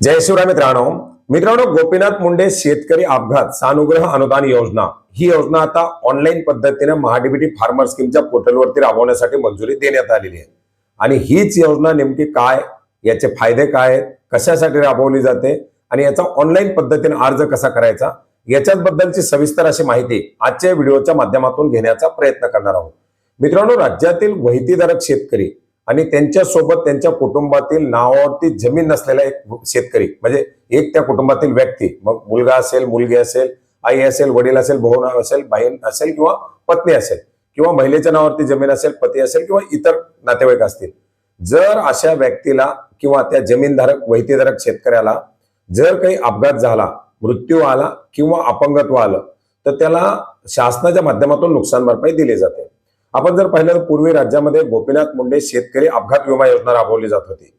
जय शिवराय मित्रांनो. मित्रांनो गोपीनाथ मुंडे शेतकरी अपघात सानुग्रह अनुदान योजना. ही योजना आता ऑनलाईन पद्धतीने महाडीबीटी फार्मर स्कीमच्या पोर्टलवरती राबवण्यासाठी मंजुरी देण्यात आलेली आहे. आणि हीच योजना नेमकी काय याचे फायदे काय कशासाठी राबवली जाते आणि याचा ऑनलाईन पद्धतीने अर्ज कसा करायचा याच्याबद्दलची सविस्तर अशी माहिती आजच्या व्हिडिओच्या माध्यमातून घेण्याचा प्रयत्न करणार आहोत. मित्रांनो राज्यातील वहितीधारक शेतकरी आणि त्यांच्यासोबत त्यांच्या कुटुंबातील नावावरती जमीन नसलेला एक शेतकरी म्हणजे एक त्या कुटुंबातील व्यक्ती. मग मुलगा असेल मुलगी असेल आई असेल वडील असेल भाऊ असेल बहीण असेल किंवा पत्नी असेल किंवा महिलेच्या नावावरती जमीन असेल पती असेल किंवा इतर नातेवाईक असतील. जर अशा व्यक्तीला किंवा त्या जमीनधारक वहितीधारक शेतकऱ्याला जर काही अपघात झाला मृत्यू आला किंवा अपंगत्व आलं तर त्याला शासनाच्या माध्यमातून नुकसान भरपाई दिली जाते. आपण जर पाहिलं तर पूर्वी राज्यामध्ये गोपीनाथ मुंडे शेतकरी अपघात विमा योजना राबवली जात होती.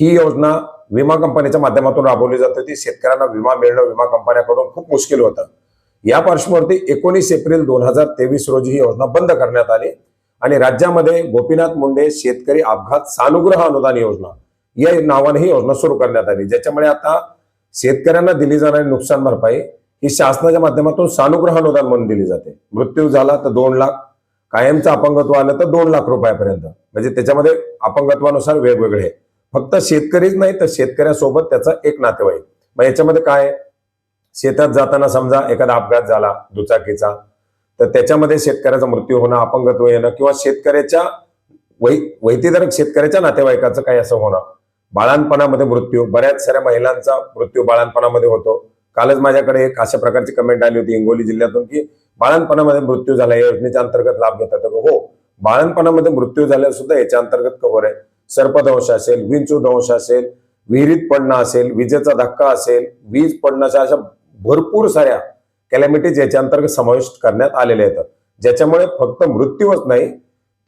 ही योजना विमा कंपनीच्या माध्यमातून राबवली जात होती. शेतकऱ्यांना विमा मिळणं विमा कंपन्याकडून खूप मुश्किल होतं. या पार्श्वभूमीवरती एकोणीस एप्रिल दोन हजार तेवीस रोजी ही योजना बंद करण्यात आली आणि राज्यामध्ये गोपीनाथ मुंडे शेतकरी अपघात सानुग्रह अनुदान योजना या नावाने ही योजना सुरू करण्यात आली. ज्याच्यामुळे आता शेतकऱ्यांना दिली जाणारी नुकसान भरपाई ही शासनाच्या माध्यमातून सानुग्रह अनुदान म्हणून दिली जाते. मृत्यू झाला तर दोन लाख कायमचं अपंगत्व आलं तर दोन लाख रुपयापर्यंत. म्हणजे त्याच्यामध्ये अपंगत्वानुसार वेगवेगळे आहे. फक्त शेतकरीच नाही तर शेतकऱ्यासोबत त्याचा एक नातेवाईक. मग याच्यामध्ये काय शेतात जाताना समजा एखादा अपघात झाला दुचाकीचा तर त्याच्यामध्ये शेतकऱ्याचा मृत्यू होणं अपंगत्व येणं किंवा शेतकऱ्याच्या वै वैतीधारक शेतकऱ्याच्या नातेवाईकाचं काही असं होणं. बाळांपणामध्ये मृत्यू बऱ्याच साऱ्या महिलांचा मृत्यू बाळांपणामध्ये होतो. कालच माझ्याकडे एक अशा प्रकारची कमेंट आली होती हिंगोली जिल्ह्यातून की बाळणपणामध्ये मृत्यू झाला या योजनेच्या अंतर्गत लाभ घेतात. हो बाळणपणामध्ये मृत्यू झाल्या सुद्धा याच्या अंतर्गत कव्हर आहे. सर्पदंश असेल विंचू दंश असेल विहिरीत पडणं असेल विजेचा धक्का असेल वीज पडण्याच्या अशा भरपूर साऱ्या कॅलॅमिटीज याच्या अंतर्गत समाविष्ट करण्यात आलेल्या आहेत. ज्याच्यामुळे फक्त मृत्यूच नाही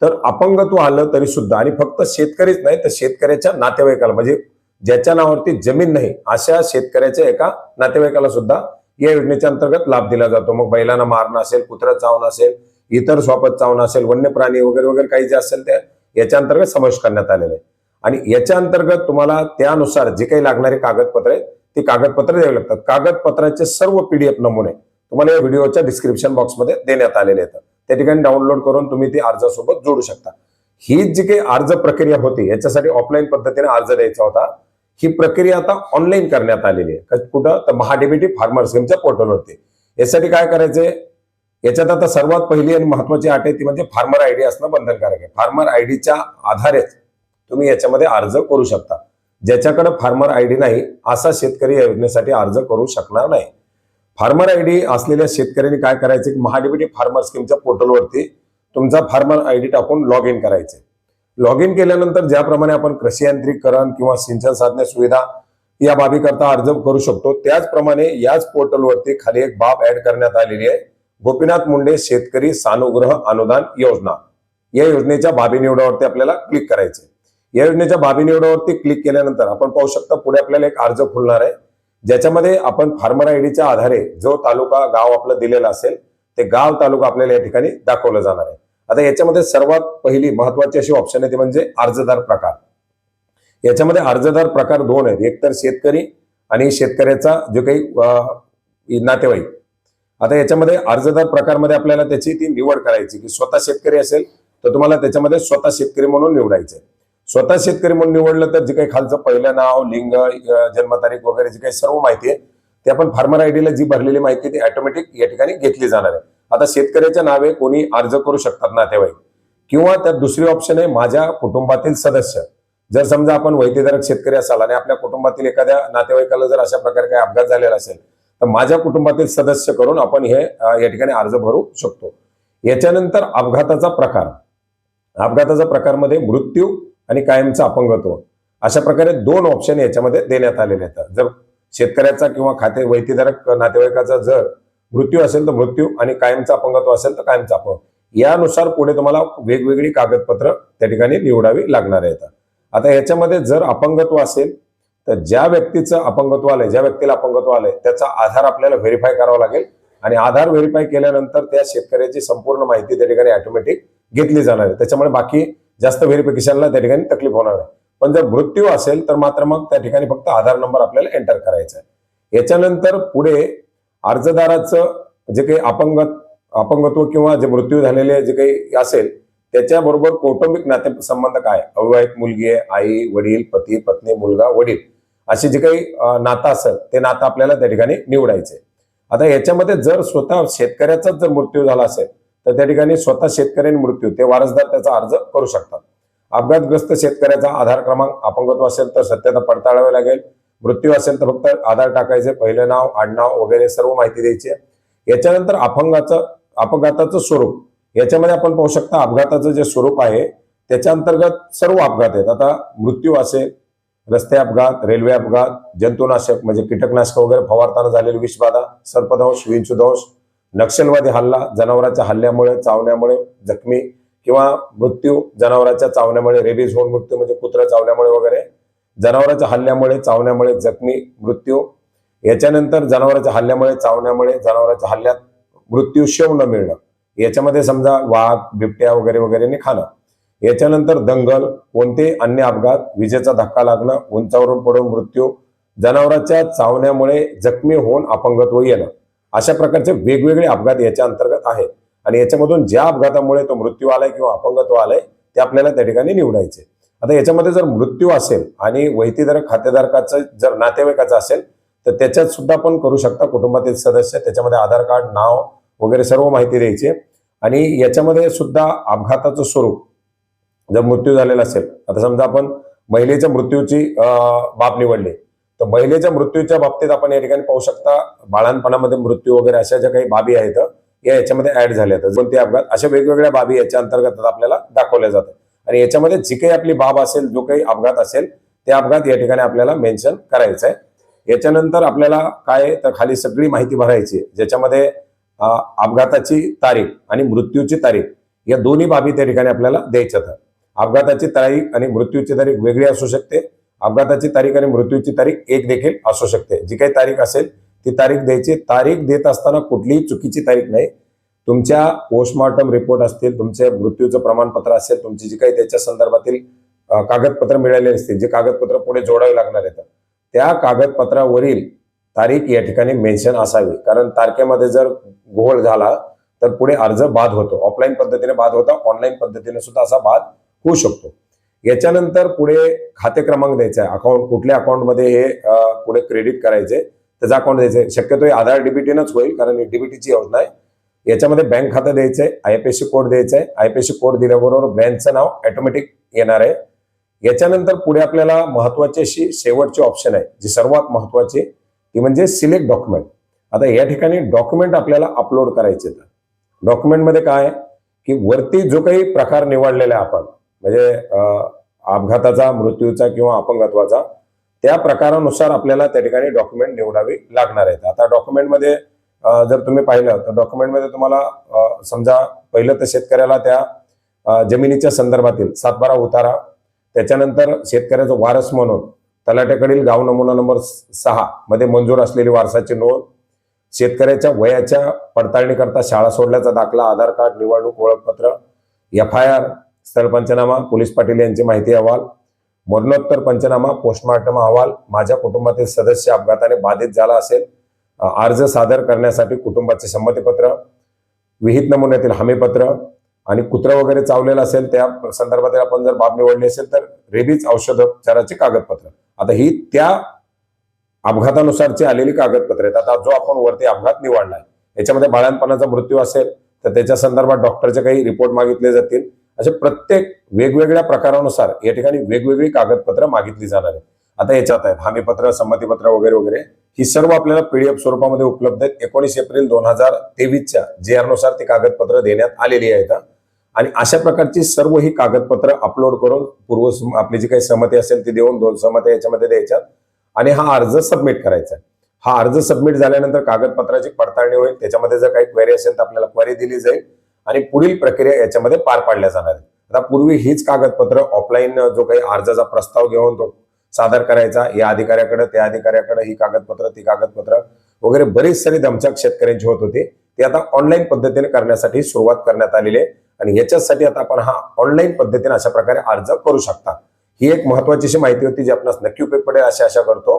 तर अपंगत्व आलं तरी सुद्धा आणि फक्त शेतकरीच नाही तर शेतकऱ्याच्या नातेवाईकाला म्हणजे ज्याच्या नावावरती जमीन नाही अशा शेतकऱ्याच्या एका नातेवाईकाला सुद्धा या योजनेच्या अंतर्गत लाभ दिला जातो. मग बैलांना मारणं असेल कुत्रा चावणं असेल इतर स्वापत चावणं असेल वन्य प्राणी वगैरे वगैरे काही जे असेल ते याच्या अंतर्गत समावेश करण्यात आलेले आहे आणि याच्या अंतर्गत तुम्हाला त्यानुसार जे काही लागणारे कागदपत्र आहेत ती कागदपत्र द्यावी लागतात. कागदपत्राचे सर्व पीडीएफ नमुने तुम्हाला या व्हिडिओच्या डिस्क्रिप्शन बॉक्समध्ये देण्यात आलेले आहेत. त्या ठिकाणी डाउनलोड करून तुम्ही ती अर्जासोबत जोडू शकता. ही जी काही अर्ज प्रक्रिया होती याच्यासाठी ऑफलाईन पद्धतीने अर्ज द्यायचा होता. ही प्रक्रिया आता ऑनलाईन करण्यात आलेली आहे. कुठं? तर महाडीबीटी फार्मर स्कीमच्या पोर्टलवरती. यासाठी काय करायचंय? याच्यात आता सर्वात पहिली आणि महत्वाची अट आहे ती म्हणजे फार्मर आयडी असणं बंधनकारक आहे. फार्मर आयडीच्या आधारेच तुम्ही याच्यामध्ये अर्ज करू शकता. ज्याच्याकडे फार्मर आयडी नाही असा शेतकरी या योजनेसाठी अर्ज करू शकणार नाही. फार्मर आयडी असलेल्या शेतकऱ्यांनी काय करायचं? की महाडीबीटी फार्मर स्कीमच्या पोर्टलवरती तुमचा फार्मर आयडी टाकून लॉग इन करायचे लॉग इन केल्यानंतर ज्याप्रमाणे आपण कृषी यांत्रिकरण किंवा सिंचन साधने सुविधा या बाबी करता अर्ज करू शकतो त्याचप्रमाणे याच पोर्टलवरती खाली एक बाब ऍड करण्यात आलेली आहे. गोपीनाथ मुंडे शेतकरी सानुग्रह अनुदान योजना. या योजनेच्या बाबी निवडावरती आपल्याला क्लिक करायचे या योजनेच्या बाबी निवडावरती क्लिक केल्यानंतर आपण पाहू शकता पुढे आपल्याला एक अर्ज खुलणार आहे. ज्याच्यामध्ये आपण फार्मर आयडीच्या आधारे जो तालुका गाव आपलं दिलेला असेल ते गाव तालुका आपल्याला या ठिकाणी दाखवलं जाणार आहे. आता याच्यामध्ये सर्वात पहिली महत्वाची अशी ऑप्शन आहे ती म्हणजे अर्जदार प्रकार. याच्यामध्ये अर्जदार प्रकार दोन आहेत. एक तर शेतकरी आणि शेतकऱ्याचा जो काही नातेवाईक. आता याच्यामध्ये अर्जदार प्रकारमध्ये आपल्याला त्याची ती निवड करायची की स्वतः शेतकरी असेल तर तुम्हाला त्याच्यामध्ये स्वतः शेतकरी म्हणून निवडायचे स्वतः शेतकरी म्हणून निवडलं तर जे काही खालचं पहिलं नाव लिंग जन्मतारीख वगैरे जी काही सर्व माहिती आहे ते आपण फार्मर आयडीला जी भरलेली माहिती ती ऑटोमॅटिक या ठिकाणी घेतली जाणार आहे. आता शेतकऱ्याच्या नावे कोणी अर्ज करू शकतात नातेवाईक. किंवा त्यात दुसरी ऑप्शन आहे माझ्या कुटुंबातील सदस्य. जर समजा आपण वैद्यधारक शेतकरी असाल आणि आपल्या कुटुंबातील एखाद्या नातेवाईकाला जर अशा प्रकारे काही अपघात झालेला असेल तर माझ्या कुटुंबातील सदस्य करून आपण हे या ठिकाणी अर्ज भरू शकतो. याच्यानंतर अपघाताचा प्रकार. अपघाताचा प्रकारमध्ये मृत्यू आणि कायमचा अपंगत्व. अशा प्रकारे दोन ऑप्शन याच्यामध्ये देण्यात आलेले आहेत. जर शेतकऱ्याचा किंवा खाते वैतीधारक नातेवाईकाचा जर मृत्यू असेल तर मृत्यू आणि कायमचा अपंगत्व असेल तर कायमचा अपंग. यानुसार पुढे तुम्हाला वेगवेगळी कागदपत्र त्या ठिकाणी निवडावी लागणार आहेत. आता ह्याच्यामध्ये जर अपंगत्व असेल तर ज्या व्यक्तीचं अपंगत्व आलंय ज्या व्यक्तीला अपंगत्व आलंय त्याचा आधार आपल्याला व्हेरीफाय करावा लागेल आणि आधार व्हेरीफाय केल्यानंतर त्या शेतकऱ्याची संपूर्ण माहिती त्या ठिकाणी ऑटोमॅटिक घेतली जाणार आहे. त्याच्यामुळे बाकी जास्त व्हेरिफिकेशनला त्या ठिकाणी तकलीफ होणार आहे पण जर मृत्यू असेल तर मात्र मग त्या ठिकाणी फक्त आधार नंबर आपल्याला एंटर करायचा आहे. याच्यानंतर पुढे अर्जदाराचं जे काही अपंग अपंगत्व किंवा जे मृत्यू झालेले जे काही असेल त्याच्याबरोबर कौटुंबिक नाते संबंध काय? अविवाहित मुलगी आहे आई वडील पती पत्नी मुलगा वडील असे जे काही नातं असेल ते नातं आपल्याला त्या ठिकाणी निवडायचे. आता याच्यामध्ये जर स्वतः शेतकऱ्याचाच जर मृत्यू झाला असेल तर त्या ठिकाणी स्वतः शेतकऱ्याने मृत्यू ते वारसदार त्याचा अर्ज करू शकतात. अपघातग्रस्त शेतकऱ्याचा आधार क्रमांक अपंगत्व असेल तर सत्यता पडताळावी लागेल. मृत्यू असेल तर फक्त आधार टाकायचे पहिलं नाव आडनाव वगैरे सर्व माहिती द्यायची. याच्यानंतर अपंगाचं अपघाताचं स्वरूप. याच्यामध्ये आपण पाहू शकता अपघाताचं जे स्वरूप आहे त्याच्या अंतर्गत सर्व अपघात आहेत. आता मृत्यू असेल रस्ते अपघात रेल्वे अपघात जंतुनाशक म्हणजे कीटकनाशक वगैरे फवारताना झालेली विषबाधा सर्पदंश विंचुदंश नक्षलवादी हल्ला जनावरांच्या हल्ल्यामुळे चावण्यामुळे जखमी किंवा मृत्यू जनावरांच्या चावण्यामुळे रेबीज होऊन मृत्यू म्हणजे कुत्रा चावल्यामुळे वगैरे जनावरांच्या हल्ल्यामुळे चावण्यामुळे जखमी मृत्यू. याच्यानंतर जनावरांच्या हल्ल्यामुळे चावण्यामुळे जनावरांच्या हल्ल्यात मृत्यू शेव न मिळणं. याच्यामध्ये समजा वाघ बिबट्या वगैरे वगैरेने खाणं. याच्यानंतर दंगल कोणते अन्य अपघात विजेचा धक्का लागणं उंचावरून पडून मृत्यू जनावरांच्या चावण्यामुळे जखमी होऊन अपंगत्व येणं. अशा प्रकारचे वेगवेगळे अपघात याच्या अंतर्गत आहेत. आणि याच्यामधून ज्या अपघातामुळे तो मृत्यू आलाय किंवा अपंगत्व आलाय ते आपल्याला त्या ठिकाणी निवडायचे. आता याच्यामध्ये जर मृत्यू असेल आणि वैतीधारक खातेधारकाचं जर नातेवाईकाचं असेल तर त्याच्यात सुद्धा आपण करू शकता कुटुंबातील सदस्य. त्याच्यामध्ये आधार कार्ड नाव वगैरे सर्व माहिती द्यायची आणि याच्यामध्ये सुद्धा अपघाताचं स्वरूप जर मृत्यू झालेला असेल आता समजा आपण महिलेच्या मृत्यूची बाब निवडली तर महिलेच्या मृत्यूच्या बाबतीत आपण या ठिकाणी पाहू शकता बाळांपणामध्ये मृत्यू वगैरे अशा ज्या काही बाबी आहेत या याच्यामध्ये ऍड झाल्या आहेत. कोणते अपघात? अशा वेगवेगळ्या बाबी याच्या अंतर्गत आपल्याला दाखवल्या जातात. आणि याच्यामध्ये जी काही आपली बाब असेल जो काही अपघात असेल ते अपघात या ठिकाणी आपल्याला मेन्शन करायचं आहे. याच्यानंतर आपल्याला काय तर खाली सगळी माहिती भरायची आहे, ज्याच्यामध्ये अपघाताची तारीख आणि मृत्यूची तारीख या दोन्ही बाबी त्या ठिकाणी आपल्याला द्यायच्या तर अपघाताची तारीख आणि मृत्यूची तारीख वेगळी असू शकते. अपघाताची तारीख आणि मृत्यूची तारीख एक देखील असू शकते. जी काही तारीख असेल ती तारीख द्यायची तारीख देत असताना कुठलीही चुकीची तारीख नाही. तुमच्या पोस्टमॉर्टम रिपोर्ट असतील तुमचे मृत्यूचं प्रमाणपत्र असेल तुमची जी काही त्याच्या संदर्भातील कागदपत्र मिळालेली असतील जे कागदपत्र पुढे जोडावे लागणार आहेत त्या कागदपत्रावरील तारीख या ठिकाणी मेन्शन असावी. कारण तारखेमध्ये जर घोळ झाला तर पुढे अर्ज बाद होतो. ऑफलाईन पद्धतीने बाद होता ऑनलाईन पद्धतीने सुद्धा असा बाद होऊ शकतो. याच्यानंतर पुढे खाते क्रमांक द्यायचा आहे. अकाउंट कुठल्या अकाउंटमध्ये हे पुढे क्रेडिट करायचे त्याचा अकाउंट द्यायचे शक्यतो हे आधार डीबीटीनंच होईल कारण ही डीबीटीची योजना आहे. याच्यामध्ये बँक खातं द्यायचंय आयपीएससी कोड द्यायचा आहे आयपीएससी कोड दिल्याबरोबर ब्रँचचं नाव ऑटोमॅटिक येणार आहे. याच्यानंतर पुढे आपल्याला महत्वाची अशी शेवटची ऑप्शन आहे जी सर्वात महत्वाची ती म्हणजे सिलेक्ट डॉक्युमेंट आता या ठिकाणी डॉक्युमेंट आपल्याला अपलोड करायचे डॉक्युमेंटमध्ये काय की वरती जो काही प्रकार निवडलेला आहे आपण म्हणजे अपघाताचा मृत्यूचा किंवा अपंगत्वाचा त्या प्रकारानुसार आपल्याला त्या ठिकाणी डॉक्युमेंट निवडावी लागणार आहेत. आता डॉक्युमेंटमध्ये अं, जर तुम्ही पाहिलं तर डॉक्युमेंटमध्ये तुम्हाला समजा पहिलं तर शेतकऱ्याला त्या जमिनीच्या संदर्भातील सातबारा उतारा त्याच्यानंतर शेतकऱ्याचं वारस म्हणून तलाट्याकडील गाव नमुना नंबर सहा मध्ये मंजूर असलेली वारसाची नोंद शेतकऱ्याच्या वयाच्या पडताळणीकरता शाळा सोडल्याचा दाखला आधार कार्ड निवडणूक ओळखपत्र एफ आय आर स्थळ पंचनामा पोलीस पाटील यांची माहिती अहवाल मरणोत्तर पंचनामा पोस्टमार्टम अहवाल माझ्या कुटुंबातील सदस्य अपघाताने बाधित झाला असेल अर्ज सादर करण्यासाठी कुटुंबाचे संमतीपत्र विहित नमुन्यातील हमीपत्र आणि कुत्रा वगैरे चावलेला असेल त्या संदर्भातील आपण जर बाब निवडली असेल तर रेबीज औषधोपचाराचे कागदपत्र. आता ही त्या अपघातानुसारची आलेली कागदपत्र आहेत. आता जो आपण वरती अपघात निवडलाय याच्यामध्ये बाळांपणाचा मृत्यू असेल तर त्याच्या संदर्भात डॉक्टरचे काही रिपोर्ट मागितले जातील. असे प्रत्येक वेगवेगळ्या प्रकारानुसार या ठिकाणी वेगवेगळी कागदपत्र मागितली जाणार आहेत. आता याच्यात आहेत. हमीपत्र संमतीपत्र वगैरे वगैरे. ही सर्व आपल्याला पीडीएफ स्वरूपामध्ये उपलब्ध आहेत. एकोणीस एप्रिल दोन हजार तेवीसच्या जे आरनुसार ती कागदपत्र देण्यात आलेली आहेत आणि अशा प्रकारची सर्व ही कागदपत्र अपलोड करून पूर्व आपली जी काही सहमती असेल ती देऊन दोन सहमती याच्यामध्ये द्यायच्यात. आणि हा अर्ज सबमिट करायचा आहे. हा अर्ज सबमिट झाल्यानंतर कागदपत्राची पडताळणी होईल. त्याच्यामध्ये जर काही क्वेरी असेल तर आपल्याला क्वेरी दिली जाईल. आणि पुढील प्रक्रिया याच्यामध्ये पार पाडल्या जाणार आहे आता पूर्वी हीच कागदपत्र ऑफलाईन जो काही अर्जाचा प्रस्ताव घेऊन तो सादर करायचा या अधिकाऱ्याकडे त्या अधिकाऱ्याकडे ही कागदपत्र ती कागदपत्र वगैरे बरीच सारी दमछाक शेतकऱ्यांची होत होती ती आता ऑनलाईन पद्धतीने करण्यासाठी सुरुवात करण्यात आलेली आहे. आणि याच्यासाठी आता आपण हा ऑनलाईन पद्धतीने अशा प्रकारे अर्ज करू शकता. ही एक महत्वाची अशी माहिती होती जी आपणास नक्की उपयोग पडेल अशी आशा करतो.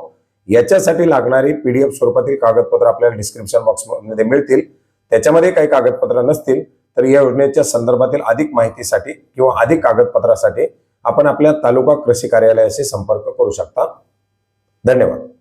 याच्यासाठी लागणारी पीडीएफ स्वरूपातील कागदपत्र आपल्याला डिस्क्रिप्शन बॉक्समध्ये मिळतील. त्याच्यामध्ये काही कागदपत्र नसतील तर या योजनेच्या संदर्भातील अधिक माहितीसाठी किंवा अधिक कागदपत्रासाठी आपण आपल्या तालुका कृषी कार्यालयाशी संपर्क करू शकता. धन्यवाद.